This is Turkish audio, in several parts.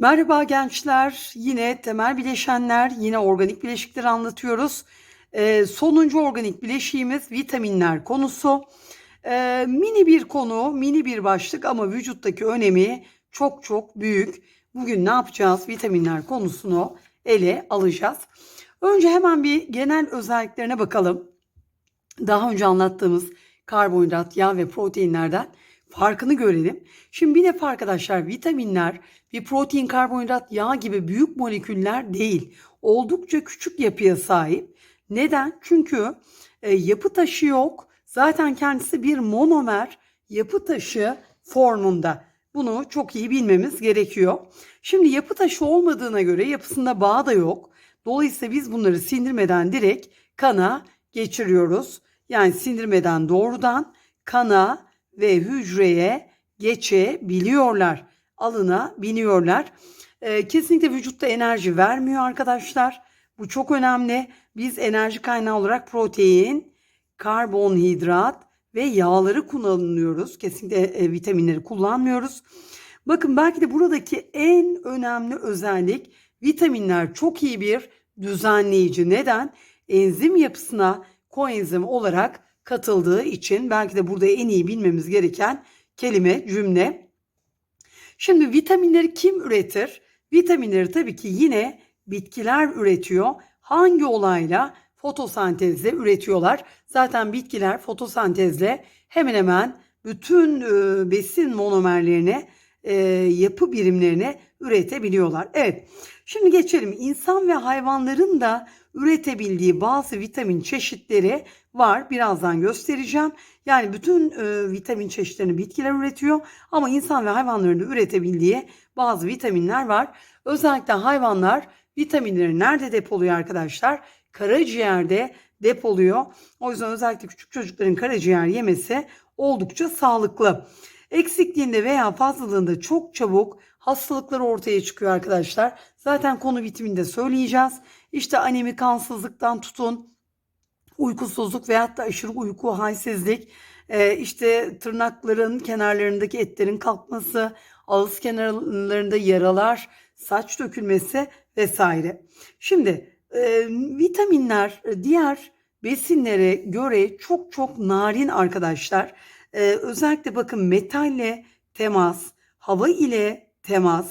Merhaba gençler. Yine temel bileşenler, yine organik bileşikleri anlatıyoruz. Ee, sonuncu organik bileşiğimiz vitaminler konusu. Ee, mini bir konu, mini bir başlık ama vücuttaki önemi çok çok büyük. Bugün ne yapacağız? Vitaminler konusunu ele alacağız. Önce hemen bir genel özelliklerine bakalım. Daha önce anlattığımız karbonhidrat, yağ ve proteinlerden farkını görelim. Şimdi bir defa arkadaşlar vitaminler bir protein, karbonhidrat, yağ gibi büyük moleküller değil. Oldukça küçük yapıya sahip. Neden? Çünkü e, yapı taşı yok. Zaten kendisi bir monomer yapı taşı formunda. Bunu çok iyi bilmemiz gerekiyor. Şimdi yapı taşı olmadığına göre yapısında bağ da yok. Dolayısıyla biz bunları sindirmeden direkt kana geçiriyoruz. Yani sindirmeden doğrudan kana ve hücreye geçebiliyorlar. Alına biniyorlar. Ee, kesinlikle vücutta enerji vermiyor arkadaşlar. Bu çok önemli. Biz enerji kaynağı olarak protein, karbonhidrat ve yağları kullanıyoruz. Kesinlikle e, vitaminleri kullanmıyoruz. Bakın belki de buradaki en önemli özellik vitaminler çok iyi bir düzenleyici. Neden? Enzim yapısına koenzim olarak katıldığı için belki de burada en iyi bilmemiz gereken kelime, cümle. Şimdi vitaminleri kim üretir? Vitaminleri tabii ki yine bitkiler üretiyor. Hangi olayla? Fotosentezle üretiyorlar. Zaten bitkiler fotosentezle hemen hemen bütün e, besin monomerlerini, e, yapı birimlerini üretebiliyorlar. Evet, şimdi geçelim. İnsan ve hayvanların da üretebildiği bazı vitamin çeşitleri var. Birazdan göstereceğim. Yani bütün e, vitamin çeşitlerini bitkiler üretiyor ama insan ve hayvanların da üretebildiği bazı vitaminler var. Özellikle hayvanlar vitaminleri nerede depoluyor arkadaşlar? Karaciğerde depoluyor. O yüzden özellikle küçük çocukların karaciğer yemesi oldukça sağlıklı. Eksikliğinde veya fazlalığında çok çabuk hastalıklar ortaya çıkıyor arkadaşlar. Zaten konu bitiminde söyleyeceğiz. İşte anemi kansızlıktan tutun, uykusuzluk veyahut da aşırı uyku halsizlik, e, işte tırnakların kenarlarındaki etlerin kalkması, ağız kenarlarında yaralar, saç dökülmesi vesaire. Şimdi e, vitaminler diğer besinlere göre çok çok narin arkadaşlar. E, özellikle bakın metalle temas, hava ile temas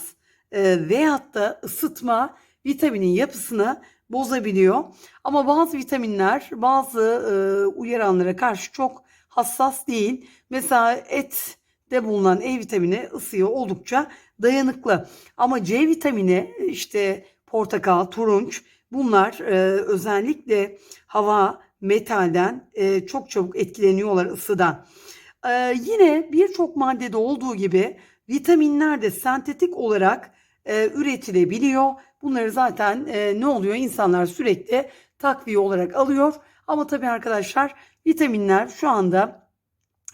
e, veyahut da ısıtma vitaminin yapısını bozabiliyor. Ama bazı vitaminler bazı e, uyaranlara karşı çok hassas değil. Mesela ette bulunan E vitamini ısıya oldukça dayanıklı. Ama C vitamini işte portakal, turunç bunlar e, özellikle hava, metalden e, çok çabuk etkileniyorlar ısıdan. E, yine birçok maddede olduğu gibi vitaminler de sentetik olarak e, üretilebiliyor. Bunları zaten e, ne oluyor? İnsanlar sürekli takviye olarak alıyor. Ama tabii arkadaşlar vitaminler şu anda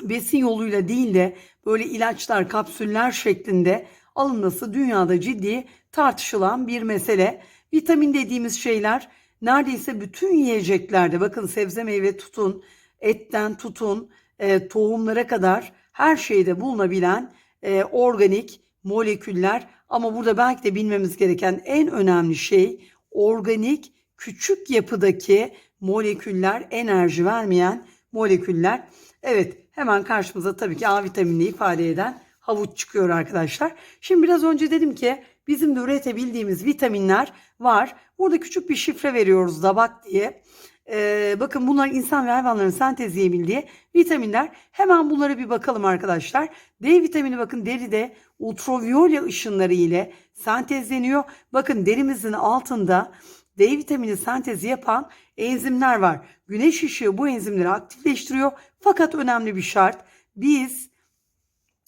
besin yoluyla değil de böyle ilaçlar, kapsüller şeklinde alınması dünyada ciddi tartışılan bir mesele. Vitamin dediğimiz şeyler neredeyse bütün yiyeceklerde bakın sebze meyve tutun, etten tutun, e, tohumlara kadar her şeyde bulunabilen e, organik moleküller ama burada belki de bilmemiz gereken en önemli şey organik küçük yapıdaki moleküller, enerji vermeyen moleküller. Evet, hemen karşımıza tabii ki A vitaminini ifade eden havuç çıkıyor arkadaşlar. Şimdi biraz önce dedim ki bizim de üretebildiğimiz vitaminler var. Burada küçük bir şifre veriyoruz dabak diye. Ee, bakın bunlar insan ve hayvanların sentezleyebildiği vitaminler. Hemen bunlara bir bakalım arkadaşlar. D vitamini bakın deride ultraviyole ışınları ile sentezleniyor. Bakın derimizin altında D vitamini sentezi yapan enzimler var. Güneş ışığı bu enzimleri aktifleştiriyor. Fakat önemli bir şart. Biz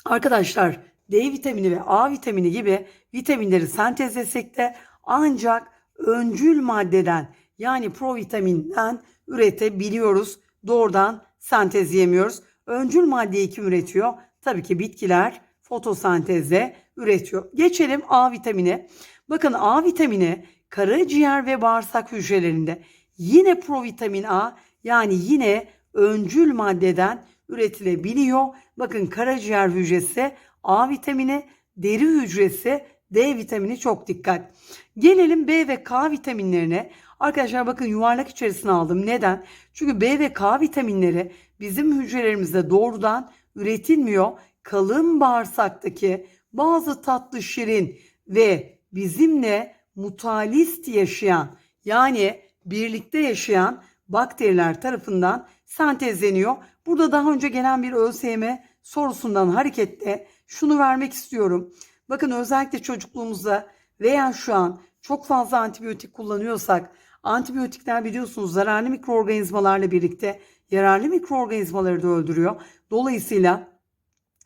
arkadaşlar D vitamini ve A vitamini gibi vitaminleri sentezlesek de ancak öncül maddeden yani provitaminden üretebiliyoruz. Doğrudan sentezleyemiyoruz. Öncül maddeyi kim üretiyor? Tabii ki bitkiler fotosentezle üretiyor. Geçelim A vitamini. Bakın A vitamini karaciğer ve bağırsak hücrelerinde yine provitamin A yani yine öncül maddeden üretilebiliyor. Bakın karaciğer hücresi A vitamini, deri hücresi D vitamini çok dikkat. Gelelim B ve K vitaminlerine. Arkadaşlar bakın yuvarlak içerisine aldım. Neden? Çünkü B ve K vitaminleri bizim hücrelerimizde doğrudan üretilmiyor. Kalın bağırsaktaki bazı tatlı şirin ve bizimle mutalist yaşayan yani birlikte yaşayan bakteriler tarafından sentezleniyor. Burada daha önce gelen bir ÖSYM sorusundan hareketle şunu vermek istiyorum. Bakın özellikle çocukluğumuzda veya şu an çok fazla antibiyotik kullanıyorsak antibiyotikler biliyorsunuz zararlı mikroorganizmalarla birlikte yararlı mikroorganizmaları da öldürüyor. Dolayısıyla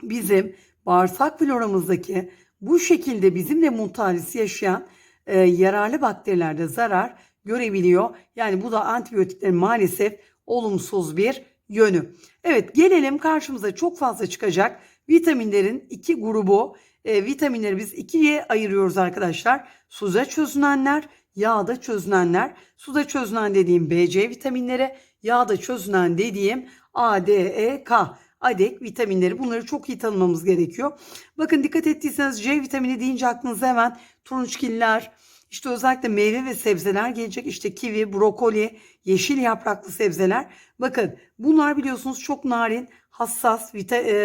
bizim bağırsak floramızdaki bu şekilde bizimle mutalisi yaşayan e, yararlı bakterilerde zarar görebiliyor. Yani bu da antibiyotiklerin maalesef olumsuz bir yönü. Evet gelelim karşımıza çok fazla çıkacak vitaminlerin iki grubu. E, vitaminleri biz ikiye ayırıyoruz arkadaşlar. Suda çözünenler, yağda çözünenler. Suda çözünen dediğim BC vitaminleri, yağda çözünen dediğim A, D, E, K. Adek vitaminleri bunları çok iyi tanımamız gerekiyor. Bakın dikkat ettiyseniz C vitamini deyince aklınıza hemen turunçgiller, işte özellikle meyve ve sebzeler gelecek. İşte kivi, brokoli, yeşil yapraklı sebzeler. Bakın bunlar biliyorsunuz çok narin, hassas vita, e,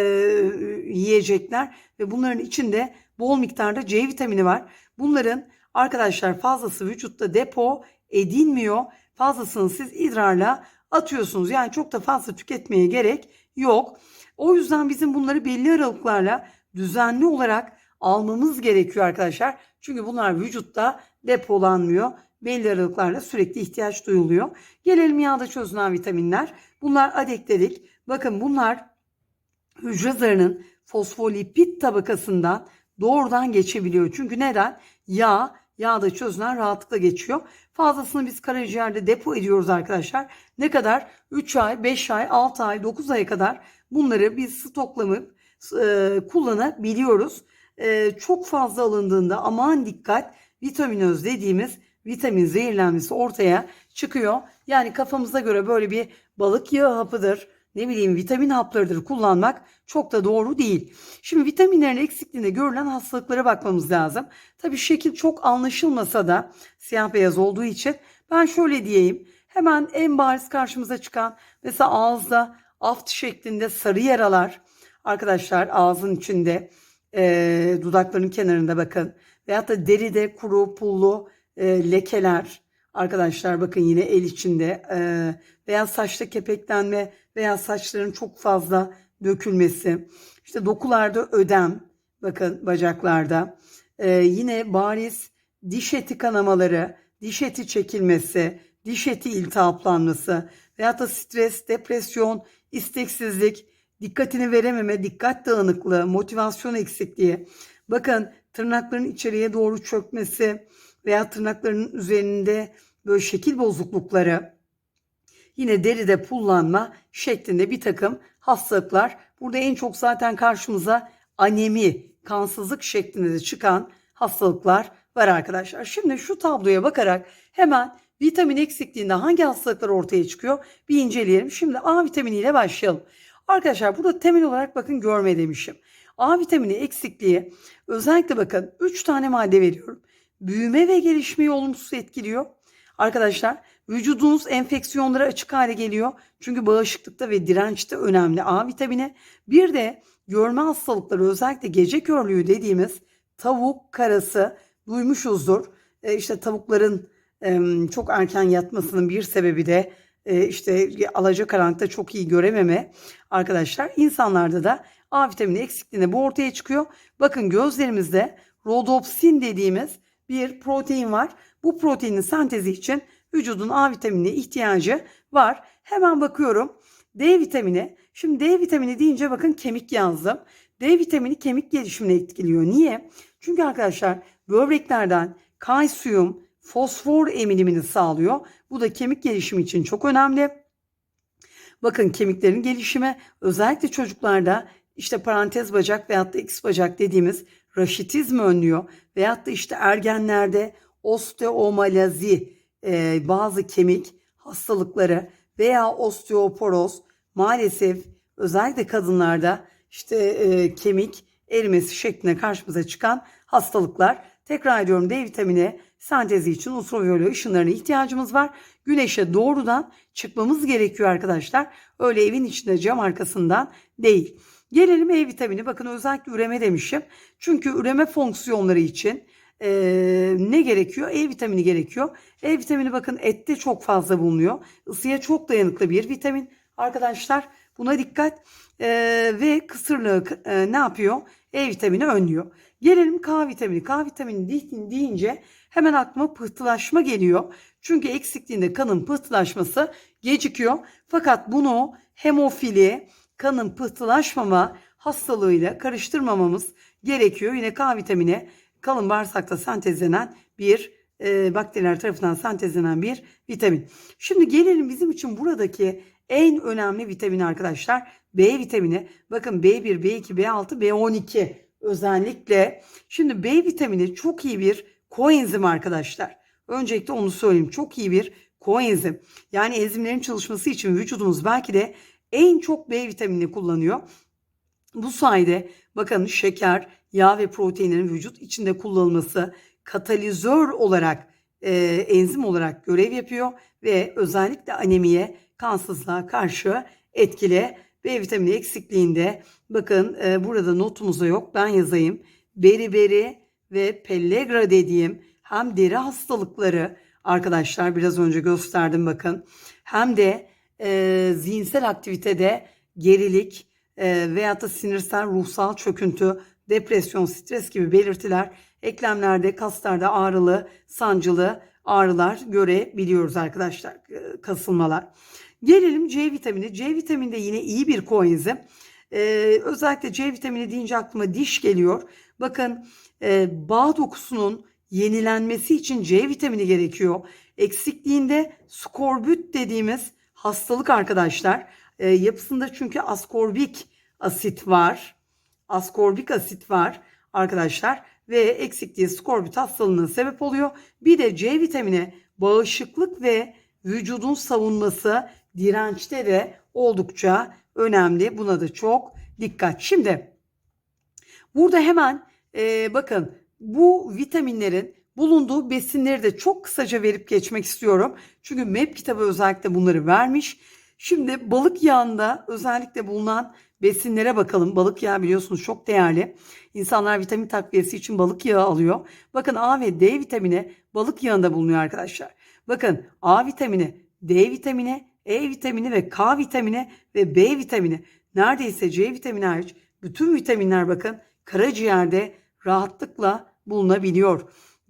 yiyecekler ve bunların içinde bol miktarda C vitamini var. Bunların arkadaşlar fazlası vücutta depo edilmiyor. Fazlasını siz idrarla atıyorsunuz. Yani çok da fazla tüketmeye gerek yok. O yüzden bizim bunları belli aralıklarla düzenli olarak almamız gerekiyor arkadaşlar. Çünkü bunlar vücutta depolanmıyor. Belli aralıklarla sürekli ihtiyaç duyuluyor. Gelelim yağda çözünen vitaminler. Bunlar adek dedik. Bakın bunlar hücre zarının fosfolipid tabakasından doğrudan geçebiliyor. Çünkü neden? Yağ, yağda çözünen rahatlıkla geçiyor. Fazlasını biz karaciğerde depo ediyoruz arkadaşlar. Ne kadar? 3 ay, 5 ay, 6 ay, 9 aya kadar bunları biz stoklamayıp e, kullanabiliyoruz. E, çok fazla alındığında aman dikkat vitaminöz dediğimiz vitamin zehirlenmesi ortaya çıkıyor. Yani kafamıza göre böyle bir balık yağı hapıdır, ne bileyim vitamin haplarıdır kullanmak çok da doğru değil. Şimdi vitaminlerin eksikliğinde görülen hastalıklara bakmamız lazım. Tabii şekil çok anlaşılmasa da siyah beyaz olduğu için ben şöyle diyeyim. Hemen en bariz karşımıza çıkan mesela ağızda aft şeklinde sarı yaralar. Arkadaşlar ağzın içinde e, dudakların kenarında bakın. Veyahut da deride kuru pullu e, lekeler. Arkadaşlar bakın yine el içinde e, veya saçta kepeklenme veya saçların çok fazla dökülmesi. İşte dokularda ödem bakın bacaklarda. E, yine bariz diş eti kanamaları, diş eti çekilmesi, diş eti iltihaplanması veyahut da stres, depresyon, isteksizlik, dikkatini verememe, dikkat dağınıklığı, motivasyon eksikliği. Bakın tırnakların içeriye doğru çökmesi veya tırnakların üzerinde böyle şekil bozuklukları, yine deride pullanma şeklinde bir takım hastalıklar. Burada en çok zaten karşımıza anemi, kansızlık şeklinde de çıkan hastalıklar var arkadaşlar. Şimdi şu tabloya bakarak hemen vitamin eksikliğinde hangi hastalıklar ortaya çıkıyor bir inceleyelim. Şimdi A vitaminiyle başlayalım. Arkadaşlar burada temel olarak bakın görme demişim. A vitamini eksikliği özellikle bakın 3 tane madde veriyorum. Büyüme ve gelişmeyi olumsuz etkiliyor. Arkadaşlar vücudunuz enfeksiyonlara açık hale geliyor. Çünkü bağışıklıkta ve dirençte önemli A vitamini. Bir de görme hastalıkları özellikle gece körlüğü dediğimiz tavuk karası duymuşuzdur. E, işte tavukların e, çok erken yatmasının bir sebebi de e, işte alacakaranlıkta çok iyi görememe arkadaşlar. insanlarda da A vitamini eksikliğinde bu ortaya çıkıyor. Bakın gözlerimizde rodopsin dediğimiz bir protein var. Bu proteinin sentezi için vücudun A vitaminine ihtiyacı var. Hemen bakıyorum. D vitamini. Şimdi D vitamini deyince bakın kemik yazdım. D vitamini kemik gelişimini etkiliyor. Niye? Çünkü arkadaşlar böbreklerden kalsiyum, fosfor emilimini sağlıyor. Bu da kemik gelişimi için çok önemli. Bakın kemiklerin gelişimi özellikle çocuklarda işte parantez bacak veyahut da X bacak dediğimiz raşitizm önlüyor. Veyahut da işte ergenlerde osteomalazi e, bazı kemik hastalıkları veya osteoporoz maalesef özellikle kadınlarda işte e, kemik erimesi şeklinde karşımıza çıkan hastalıklar. Tekrar ediyorum D vitamini sentezi için ultraviyole ışınlarına ihtiyacımız var. Güneşe doğrudan çıkmamız gerekiyor arkadaşlar. Öyle evin içinde cam arkasından değil. Gelelim E vitamini. Bakın özellikle üreme demişim. Çünkü üreme fonksiyonları için e, ne gerekiyor? E vitamini gerekiyor. E vitamini bakın ette çok fazla bulunuyor. Isıya çok dayanıklı bir vitamin arkadaşlar. Buna dikkat E, ve kısırlığı e, ne yapıyor? E vitamini önlüyor. Gelelim K vitamini. K vitamini de- deyince hemen aklıma pıhtılaşma geliyor. Çünkü eksikliğinde kanın pıhtılaşması gecikiyor. Fakat bunu hemofili, kanın pıhtılaşmama hastalığıyla karıştırmamamız gerekiyor. Yine K vitamini kalın bağırsakta sentezlenen bir e, bakteriler tarafından sentezlenen bir vitamin. Şimdi gelelim bizim için buradaki en önemli vitamin arkadaşlar B vitamini. Bakın B1, B2, B6, B12 özellikle. Şimdi B vitamini çok iyi bir koenzim arkadaşlar. Öncelikle onu söyleyeyim. Çok iyi bir koenzim. Yani enzimlerin çalışması için vücudumuz belki de en çok B vitaminini kullanıyor. Bu sayede bakın şeker, yağ ve proteinlerin vücut içinde kullanılması katalizör olarak e, enzim olarak görev yapıyor ve özellikle anemiye, kansızlığa karşı etkili. B vitamini eksikliğinde bakın e, burada notumuzda yok ben yazayım. Beriberi ve pellagra dediğim hem deri hastalıkları arkadaşlar biraz önce gösterdim bakın hem de e, zihinsel aktivitede gerilik e, veyahut da sinirsel ruhsal çöküntü, depresyon, stres gibi belirtiler eklemlerde, kaslarda ağrılı, sancılı ağrılar görebiliyoruz arkadaşlar. e, Kasılmalar. Gelelim C vitamini. C vitamini de yine iyi bir koenzim. E, özellikle C vitamini deyince aklıma diş geliyor. Bakın e, bağ dokusunun yenilenmesi için C vitamini gerekiyor. Eksikliğinde skorbut dediğimiz hastalık arkadaşlar. E, yapısında çünkü askorbik asit var. Askorbik asit var arkadaşlar ve eksikliği skorbut hastalığına sebep oluyor. Bir de C vitamini bağışıklık ve vücudun savunması dirençte de oldukça önemli. Buna da çok dikkat. Şimdi burada hemen e, bakın bu vitaminlerin bulunduğu besinleri de çok kısaca verip geçmek istiyorum. Çünkü MEP kitabı özellikle bunları vermiş. Şimdi balık yağında özellikle bulunan besinlere bakalım. Balık yağı biliyorsunuz çok değerli. İnsanlar vitamin takviyesi için balık yağı alıyor. Bakın A ve D vitamini balık yağında bulunuyor arkadaşlar. Bakın A vitamini, D vitamini, E vitamini ve K vitamini ve B vitamini neredeyse C vitamini hariç bütün vitaminler bakın karaciğerde rahatlıkla bulunabiliyor.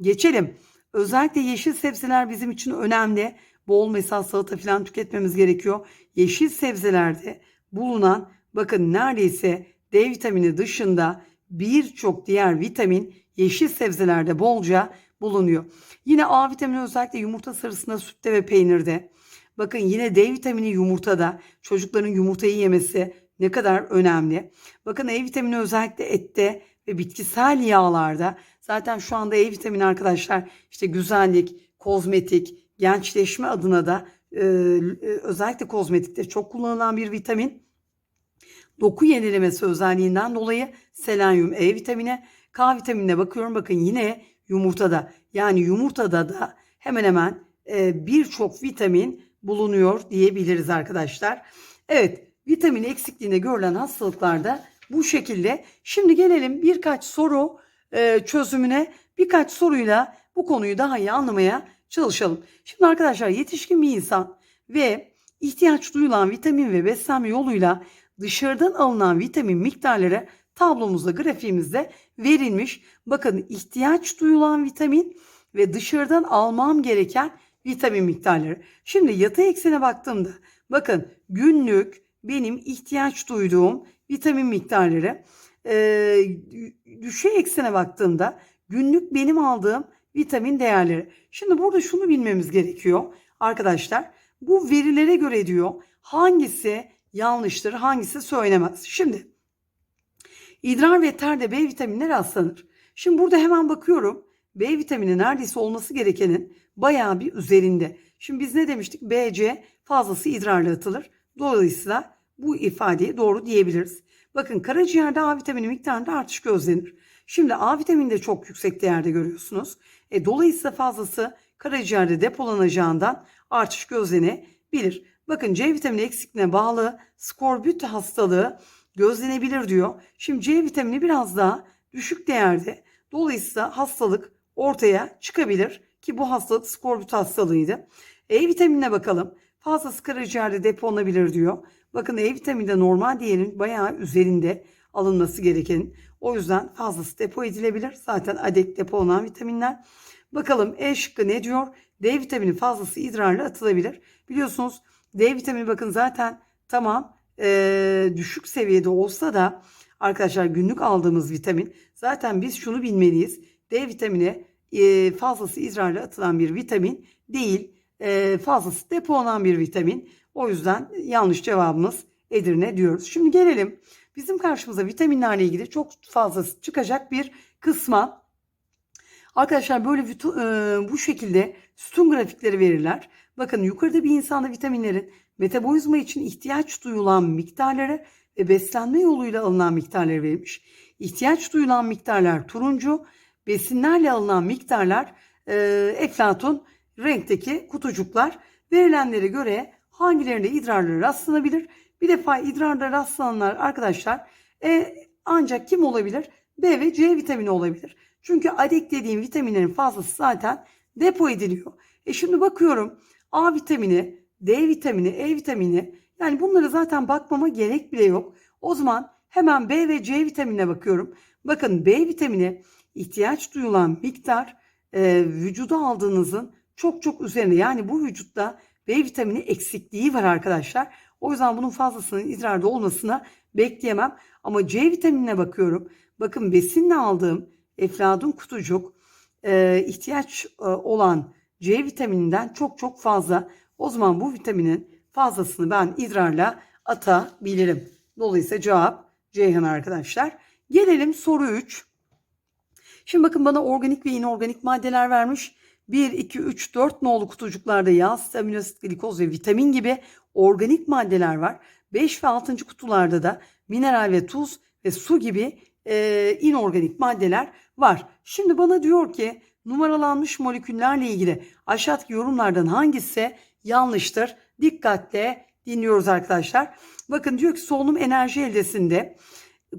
Geçelim. Özellikle yeşil sebzeler bizim için önemli. Bol mesela salata falan tüketmemiz gerekiyor. Yeşil sebzelerde bulunan bakın neredeyse D vitamini dışında birçok diğer vitamin yeşil sebzelerde bolca bulunuyor. Yine A vitamini özellikle yumurta sarısında, sütte ve peynirde. Bakın yine D vitamini yumurtada. Çocukların yumurtayı yemesi ne kadar önemli. Bakın E vitamini özellikle ette ve bitkisel yağlarda. Zaten şu anda E vitamini arkadaşlar işte güzellik, kozmetik, gençleşme adına da e, özellikle kozmetikte çok kullanılan bir vitamin. Doku yenilemesi özelliğinden dolayı selenyum E vitamini, K vitaminine bakıyorum bakın yine yumurtada. Yani yumurtada da hemen hemen e, birçok vitamin bulunuyor diyebiliriz arkadaşlar. Evet vitamin eksikliğinde görülen hastalıklarda bu şekilde. Şimdi gelelim birkaç soru e, çözümüne birkaç soruyla bu konuyu daha iyi anlamaya çalışalım. Şimdi arkadaşlar yetişkin bir insan ve ihtiyaç duyulan vitamin ve beslenme yoluyla dışarıdan alınan vitamin miktarları tablomuzda grafiğimizde verilmiş. Bakın ihtiyaç duyulan vitamin ve dışarıdan almam gereken vitamin miktarları. Şimdi yatay eksene baktığımda bakın günlük benim ihtiyaç duyduğum vitamin miktarları e, düşey eksene baktığımda günlük benim aldığım vitamin değerleri. Şimdi burada şunu bilmemiz gerekiyor arkadaşlar. Bu verilere göre diyor hangisi yanlıştır hangisi söylemez. Şimdi idrar ve terde B vitaminleri rastlanır. Şimdi burada hemen bakıyorum. B vitamini neredeyse olması gerekenin bayağı bir üzerinde. Şimdi biz ne demiştik? BC fazlası idrarla atılır. Dolayısıyla bu ifadeyi doğru diyebiliriz. Bakın karaciğerde A vitamini miktarında artış gözlenir. Şimdi A vitamini de çok yüksek değerde görüyorsunuz. E, dolayısıyla fazlası karaciğerde depolanacağından artış gözlenebilir. Bakın C vitamini eksikliğine bağlı skorbut hastalığı gözlenebilir diyor. Şimdi C vitamini biraz daha düşük değerde. Dolayısıyla hastalık ortaya çıkabilir ki bu hastalık skorbut hastalığıydı. E vitaminine bakalım. Fazlası karaciğerde depolanabilir diyor. Bakın E vitamini de normal değerin bayağı üzerinde alınması gereken. O yüzden fazlası depo edilebilir. Zaten adet depolanan vitaminler. Bakalım E şıkkı ne diyor? D vitamini fazlası idrarla atılabilir. Biliyorsunuz D vitamini bakın zaten tamam e, düşük seviyede olsa da arkadaşlar günlük aldığımız vitamin zaten biz şunu bilmeliyiz. D vitamini e, fazlası idrarla atılan bir vitamin değil. E, fazlası depolanan bir vitamin. O yüzden yanlış cevabımız Edirne diyoruz. Şimdi gelelim bizim karşımıza vitaminlerle ilgili çok fazla çıkacak bir kısma. Arkadaşlar böyle e, bu şekilde sütun grafikleri verirler. Bakın yukarıda bir insanda vitaminlerin metabolizma için ihtiyaç duyulan miktarları ve beslenme yoluyla alınan miktarları verilmiş. İhtiyaç duyulan miktarlar turuncu, besinlerle alınan miktarlar e, eflatun renkteki kutucuklar. Verilenlere göre hangilerinde idrarlara rastlanabilir? Bir defa idrarda rastlananlar arkadaşlar e, ancak kim olabilir? B ve C vitamini olabilir. Çünkü adek dediğim vitaminlerin fazlası zaten depo ediliyor. E şimdi bakıyorum A vitamini, D vitamini, E vitamini yani bunlara zaten bakmama gerek bile yok. O zaman hemen B ve C vitaminine bakıyorum. Bakın B vitamini ihtiyaç duyulan miktar e, vücuda aldığınızın çok çok üzerinde. Yani bu vücutta B vitamini eksikliği var arkadaşlar. O yüzden bunun fazlasının idrarda olmasına bekleyemem. Ama C vitaminine bakıyorum. Bakın besinle aldığım efladun kutucuk e, ihtiyaç e, olan C vitamininden çok çok fazla. O zaman bu vitaminin fazlasını ben idrarla atabilirim. Dolayısıyla cevap Ceyhan arkadaşlar. Gelelim soru 3. Şimdi bakın bana organik ve inorganik maddeler vermiş. 1, 2, 3, 4 nolu kutucuklarda yağ, aminoasit, glikoz ve vitamin gibi organik maddeler var. 5 ve 6. kutularda da mineral ve tuz ve su gibi e, inorganik maddeler var. Şimdi bana diyor ki numaralanmış moleküllerle ilgili aşağıdaki yorumlardan hangisi yanlıştır? Dikkatle dinliyoruz arkadaşlar. Bakın diyor ki solunum enerji eldesinde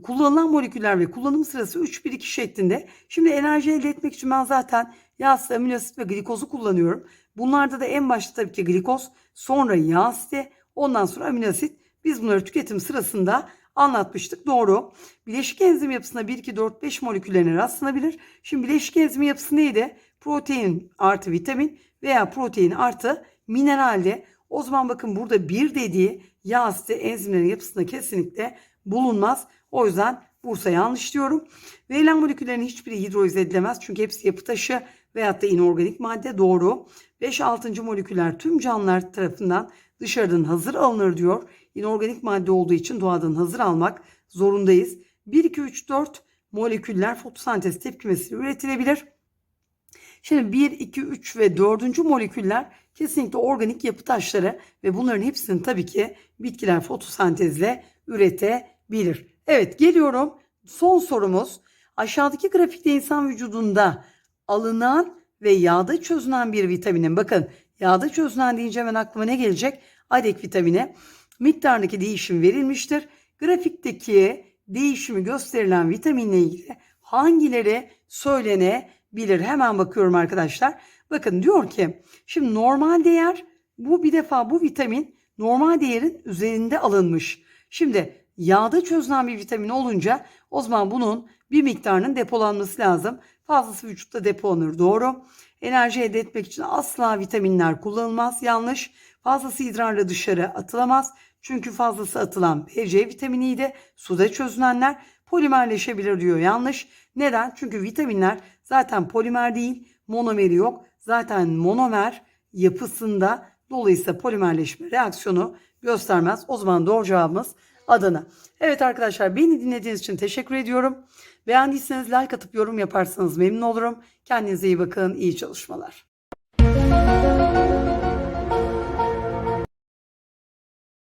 kullanılan moleküller ve kullanım sırası 3-1-2 şeklinde. Şimdi enerji elde etmek için ben zaten yağ asidi, amino asit ve glikozu kullanıyorum. Bunlarda da en başta tabii ki glikoz, sonra yağ asidi, ondan sonra amino asit. Biz bunları tüketim sırasında anlatmıştık. Doğru. Bileşik enzim yapısına 1, 2, 4, 5 moleküllerine rastlanabilir. Şimdi bileşik enzim yapısı neydi? Protein artı vitamin veya protein artı mineralde. O zaman bakın burada bir dediği yağ asidi enzimlerin yapısında kesinlikle bulunmaz. O yüzden Bursa yanlış diyorum. Verilen moleküllerin hiçbiri hidrolize edilemez. Çünkü hepsi yapı taşı veyahut da inorganik madde doğru. 5-6. moleküller tüm canlılar tarafından dışarıdan hazır alınır diyor. İnorganik madde olduğu için doğadan hazır almak zorundayız. 1, 2, 3, 4 moleküller fotosentez tepkimesiyle üretilebilir. Şimdi 1, 2, 3 ve 4. moleküller kesinlikle organik yapı taşları ve bunların hepsini tabii ki bitkiler fotosentezle üretebilir. Evet geliyorum. Son sorumuz. Aşağıdaki grafikte insan vücudunda alınan ve yağda çözünen bir vitaminin bakın yağda çözünen deyince hemen aklıma ne gelecek? Adek vitamini miktarındaki değişim verilmiştir. Grafikteki değişimi gösterilen vitaminle ilgili hangileri söylenebilir? Hemen bakıyorum arkadaşlar. Bakın diyor ki şimdi normal değer bu bir defa bu vitamin normal değerin üzerinde alınmış. Şimdi yağda çözülen bir vitamin olunca o zaman bunun bir miktarının depolanması lazım. Fazlası vücutta depolanır doğru. Enerji elde etmek için asla vitaminler kullanılmaz yanlış. Fazlası idrarla dışarı atılamaz. Çünkü fazlası atılan B, vitaminiydi. Suda çözünenler polimerleşebilir diyor yanlış. Neden? Çünkü vitaminler zaten polimer değil monomeri yok. Zaten monomer yapısında dolayısıyla polimerleşme reaksiyonu göstermez. O zaman doğru cevabımız Adana. Evet arkadaşlar beni dinlediğiniz için teşekkür ediyorum. Beğendiyseniz like atıp yorum yaparsanız memnun olurum. Kendinize iyi bakın. İyi çalışmalar.